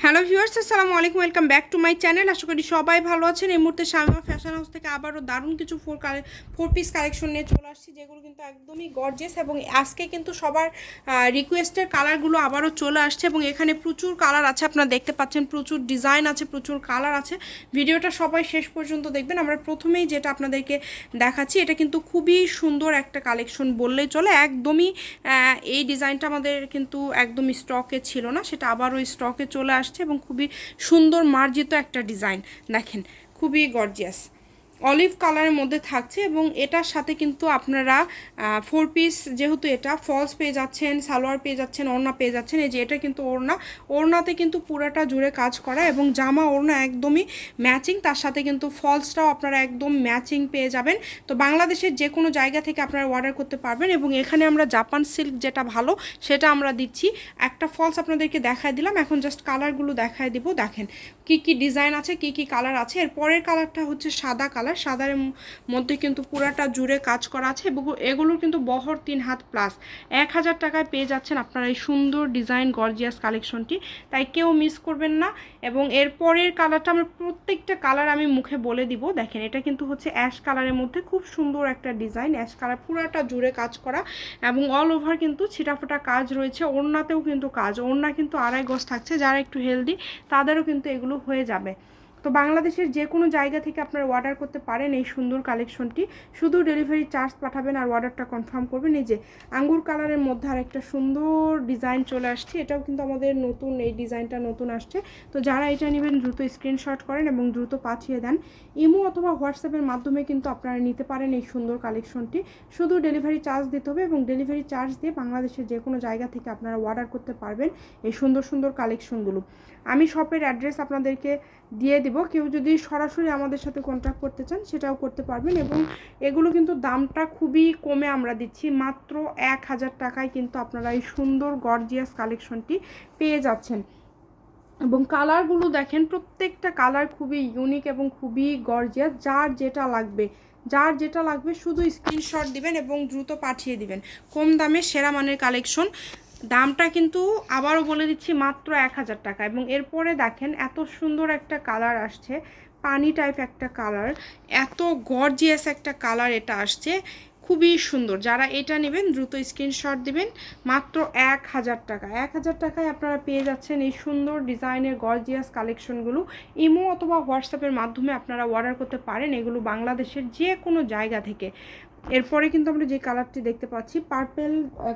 Hello viewers, আসসালামু আলাইকুম, welcome back to my channel. আশা করি সবাই ভালো আছেন। এই মুহূর্তে শামিমা ফ্যাশন হাউস থেকে আবারও দারুণ কিছু ফোর ফোর পিস কালেকশন নিয়ে চলে আসছি, যেগুলো কিন্তু একদমই গর্জেস এবং আজকে কিন্তু সবার রিকোয়েস্টের কালারগুলো আবারও চলে আসছে এবং এখানে প্রচুর কালার আছে। আপনারা দেখতে পাচ্ছেন প্রচুর ডিজাইন আছে, প্রচুর কালার আছে। ভিডিওটা সবাই শেষ পর্যন্ত দেখবেন। আমরা প্রথমেই যেটা আপনাদেরকে দেখাচ্ছি, এটা কিন্তু খুবই সুন্দর একটা কালেকশন বললেই চলে। একদমই এই ডিজাইনটা আমাদের কিন্তু একদম স্টকে ছিল না, সেটা আবারও স্টকে চলে আসছে এবং খুবই সুন্দর মার্জিত একটা ডিজাইন। দেখেন খুবই গর্জিয়াস অলিভ কালারের মধ্যে থাকছে এবং এটার সাথে কিন্তু আপনারা ফোর পিস যেহেতু এটা ফলস পেয়ে যাচ্ছেন, সালোয়ার পেয়ে যাচ্ছেন, ওড়না পেয়ে যাচ্ছেন, এই যে এটা কিন্তু ওড়না। ওড়নাতে কিন্তু পুরাটা জুড়ে কাজ করা এবং জামা, ওড়না একদমই ম্যাচিং তার সাথে কিন্তু ফলসটাও আপনারা একদম ম্যাচিং পেয়ে যাবেন। তো বাংলাদেশের যে কোনো জায়গা থেকে আপনারা অর্ডার করতে পারবেন এবং এখানে আমরা জাপান সিল্ক যেটা ভালো, সেটা আমরা দিচ্ছি। একটা ফলস আপনাদেরকে দেখায় দিলাম, এখন জাস্ট কালারগুলো দেখায় দিব, দেখেন। কি কি ডিজাইন আছে, কি কি কালার আছে, এর পরের কালারটা হচ্ছে সাদা কালার সাদার মধ্যে কিন্তু পুরাটা জুড়ে কাজ করা আছে এবং এগুলোর কিন্তু বহর তিন হাত প্লাস এক হাজার টাকায় পেয়ে যাচ্ছেন আপনারা এই সুন্দর ডিজাইন গর্জিয়াস কালেকশনটি তাই কেউ মিস করবেন না এবং এর পরের কালারটা আমার প্রত্যেকটা কালার আমি মুখে বলে দিব। দেখেন, এটা কিন্তু হচ্ছে অ্যাশ কালারের মধ্যে খুব সুন্দর একটা ডিজাইন অ্যাশ কালার পুরাটা জুড়ে কাজ করা এবং অল ওভার কিন্তু ছিটাফোটা কাজ রয়েছে। ওড়নাতেও কিন্তু কাজ। ওড়না কিন্তু আড়াই গজ থাকছে। যারা একটু হেলদি তাদেরও কিন্তু এগুলো হয়ে যাবে। তো বাংলাদেশের যে কোনো জায়গা থেকে আপনারা অর্ডার করতে পারেন এই সুন্দর কালেকশনটি শুধু ডেলিভারি চার্জ পাঠাবেন আর অর্ডারটা কনফার্ম করবেন। এই যে আঙ্গুর কালারের মধ্যে আর একটা সুন্দর ডিজাইন চলে আসছে। এটাও কিন্তু আমাদের নতুন, এই ডিজাইনটা নতুন আসছে। তো যারা এটা নেবেন, দ্রুত স্ক্রিনশট করেন এবং দ্রুত পাঠিয়ে দেন। ইমো অথবা হোয়াটসঅ্যাপের মাধ্যমে কিন্তু আপনারা নিতে পারেন এই সুন্দর কালেকশনটি শুধু ডেলিভারি চার্জ দিতে হবে এবং ডেলিভারি চার্জ দিয়ে বাংলাদেশের যে কোনো জায়গা থেকে আপনারা অর্ডার করতে পারবেন এই সুন্দর সুন্দর কালেকশনগুলো আমি শপের অ্যাড্রেস আপনাদেরকে দিয়ে দিব। কেউ যদি সরাসরি আমাদের সাথে কন্ট্যাক্ট করতে চান, সেটাও করতে পারবেন এবং এগুলো কিন্তু দামটা খুবই কমে আমরা দিচ্ছি। মাত্র এক হাজার টাকায় কিন্তু আপনারা এই সুন্দর গর্জিয়াস কালেকশনটি পেয়ে যাচ্ছেন। এবং কালারগুলো দেখেন, প্রত্যেকটা কালার খুবই ইউনিক এবং খুবই গর্জিয়াস যার যেটা লাগবে, যার যেটা লাগবে শুধু স্ক্রিনশট দিবেন এবং দ্রুত পাঠিয়ে দিবেন। কম দামে সেরা মানের কালেকশন দামটা কিন্তু আবারও বলে দিচ্ছি মাত্র এক হাজার টাকা এবং এরপরে দেখেন এত সুন্দর একটা কালার আসছে, পানি টাইপ একটা কালার, এত গর্জিয়াস একটা কালার এটা আসছে, খুবই সুন্দর। যারা এটা নেবেন, দ্রুত স্ক্রিনশট দিবেন, মাত্র এক হাজার টাকা। এক হাজার টাকায় আপনারা পেয়ে যাচ্ছেন এই সুন্দর ডিজাইনের গর্জিয়াস কালেকশনগুলো ইমো অথবা হোয়াটসঅ্যাপের মাধ্যমে আপনারা অর্ডার করতে পারেন এগুলো বাংলাদেশের যে কোনো জায়গা থেকে। এরপরে কিন্তু আমরা যে কালারটি দেখতে পাচ্ছি পার্পেল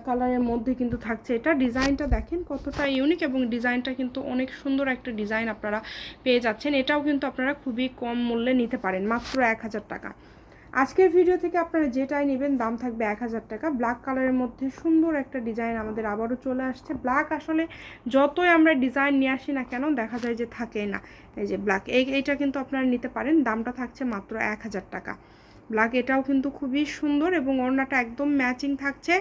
কালারের মধ্যে কিন্তু থাকছে এটা। ডিজাইনটা দেখেন কতটা ইউনিক এবং ডিজাইনটা কিন্তু অনেক সুন্দর একটা ডিজাইন আপনারা পেয়ে যাচ্ছেন। এটাও কিন্তু আপনারা খুবই কম মূল্যে নিতে পারেন, মাত্র এক হাজার টাকা। আজকের ভিডিও থেকে আপনারা যেটাই নেবেন, দাম থাকবে এক হাজার টাকা। ব্ল্যাক কালারের মধ্যে সুন্দর একটা ডিজাইন আমাদের আবারও চলে আসছে। ব্ল্যাক আসলে যতই আমরা ডিজাইন নিয়ে আসি না কেন, দেখা যায় যে থাকে না। এই যে ব্ল্যাক এই, এইটা কিন্তু আপনারা নিতে পারেন। দামটা থাকছে মাত্র এক হাজার টাকা। ব্ল্যাক এটাও কিন্তু খুবই সুন্দর এবং ওড়নাটা একদম ম্যাচিং থাকছে।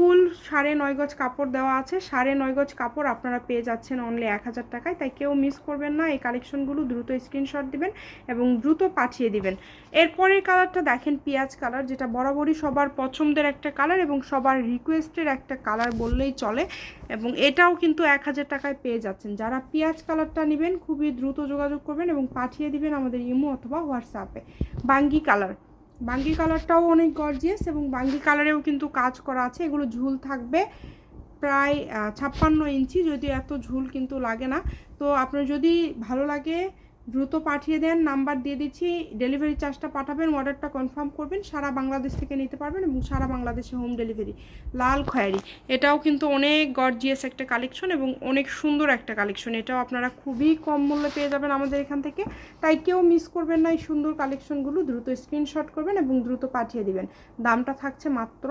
ফুল সাড়ে নয় গজ কাপড় দেওয়া আছে। সাড়ে নয় গজ কাপড় আপনারা পেয়ে যাচ্ছেন অনলি এক হাজার টাকায়। তাই কেউ মিস করবেন না। এই কালেকশনগুলো দ্রুত স্ক্রিনশট দিবেন এবং দ্রুত পাঠিয়ে দিবেন। এরপরের কালারটা দেখেন পেঁয়াজ কালার যেটা বরাবরই সবার পছন্দের একটা কালার এবং সবার রিকোয়েস্টের একটা কালার বললেই চলে এবং এটাও কিন্তু এক হাজার টাকায় পেয়ে যাচ্ছেন। যারা পেঁয়াজ কালারটা নেবেন, খুবই দ্রুত যোগাযোগ করবেন এবং পাঠিয়ে দিবেন আমাদের ইমো অথবা হোয়াটসঅ্যাপে বাঙ্গি কালার বাঙ্গি কালারটাও অনেক গর্জিয়াস এবং বাঙ্গি কালারেও কিন্তু কাজ করা আছে। এগুলো ঝুল থাকবে প্রায় ছাপ্পান্ন ইঞ্চি যদি এত ঝুল কিন্তু লাগে না। তো আপনার যদি ভালো লাগে দ্রুত পাঠিয়ে দেন, নাম্বার দিয়ে দিচ্ছি, ডেলিভারি চার্জটা পাঠাবেন, অর্ডারটা কনফার্ম করবেন, সারা বাংলাদেশ থেকে নিতে পারবেন এবং সারা বাংলাদেশে হোম ডেলিভারি। লাল খয়েরি, এটাও কিন্তু অনেক গর্জিয়াস একটা কালেকশন এবং অনেক সুন্দর একটা কালেকশন এটাও আপনারা খুবই কম মূল্যে পেয়ে যাবেন আমাদের এখান থেকে। তাই কেউ মিস করবেন না, এই সুন্দর কালেকশনগুলো দ্রুত স্ক্রিনশট করবেন এবং দ্রুত পাঠিয়ে দিবেন। দামটা থাকছে মাত্র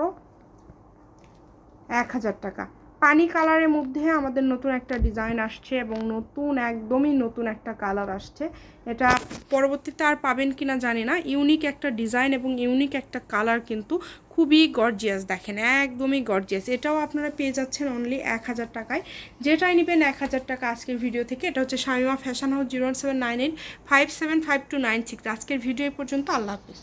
এক হাজার টাকা। পানি কালারের মধ্যে আমাদের নতুন একটা ডিজাইন আসছে এবং নতুন, একদমই নতুন একটা কালার আসছে। এটা পরবর্তীতে আর পাবেন কিনা জানি না। ইউনিক একটা ডিজাইন এবং ইউনিক একটা কালার কিন্তু খুবই গর্জিয়াস দেখেন, একদমই গর্জিয়াস এটাও আপনারা পেয়ে যাচ্ছেন অনলি এক হাজার টাকায়। যেটাই নেবেন এক হাজার টাকা আজকের ভিডিও থেকে। এটা হচ্ছে Shamima fashion house zero seven nine eight five seven five two nine six আজকের ভিডিও পর্যন্ত। আল্লাহ হাফিজ।